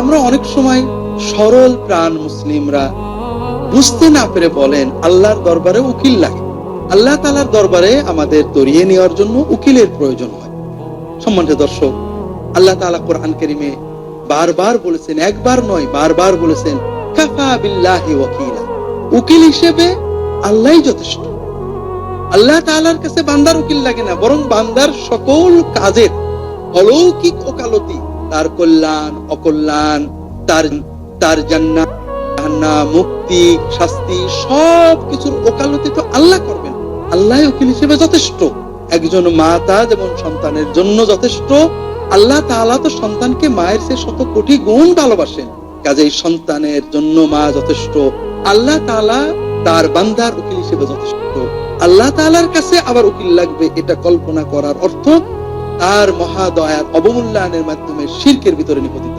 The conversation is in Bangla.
আমরা অনেক সময় সরল প্রাণ মুসলিমরা বুঝতে না পেরে বলেন, আল্লাহর দরবারে উকিল লাগে। আল্লাহ তালার দরবারে আমাদের তরিয়ে নেওয়ার জন্য উকিলের প্রয়োজন হয়। সম্মানিত দর্শক, আল্লাহ তাআলা কোরআন কারীমে বারবার বলেছেন, একবার নয়, বারবার বলেছেন উকিল হিসেবে আল্লাহই যথেষ্ট। আল্লাহ তাআলার কাছে বান্দার উকিল লাগে না, বরং বান্দার সকল কাজের অলৌকিক ওকালতি তার কল্যাণ, অকল্যাণ, তার তার জান্নাত মুক্তি, শাস্তি, সব কিছুর ওকালতি তো আল্লাহ করবেন। আল্লাহ উকিল হিসেবে যথেষ্ট। একজন মাতা যেমন সন্তানের জন্য যথেষ্ট, আল্লাহ তাআলা তো সন্তানকে মায়ের সে শত কোটি গুণ ভালোবাসেন। কাজেই সন্তানের জন্য মা যথেষ্ট, আল্লাহ তাআলা তার বান্দার উকিল হিসেবে যথেষ্ট। আল্লাহ তাআলার কাছে আবার উকিল লাগবে, এটা কল্পনা করার অর্থ তার মহাদয়ার অবমূল্যায়নের মাধ্যমে শিল্পের ভিতরে নিপতিত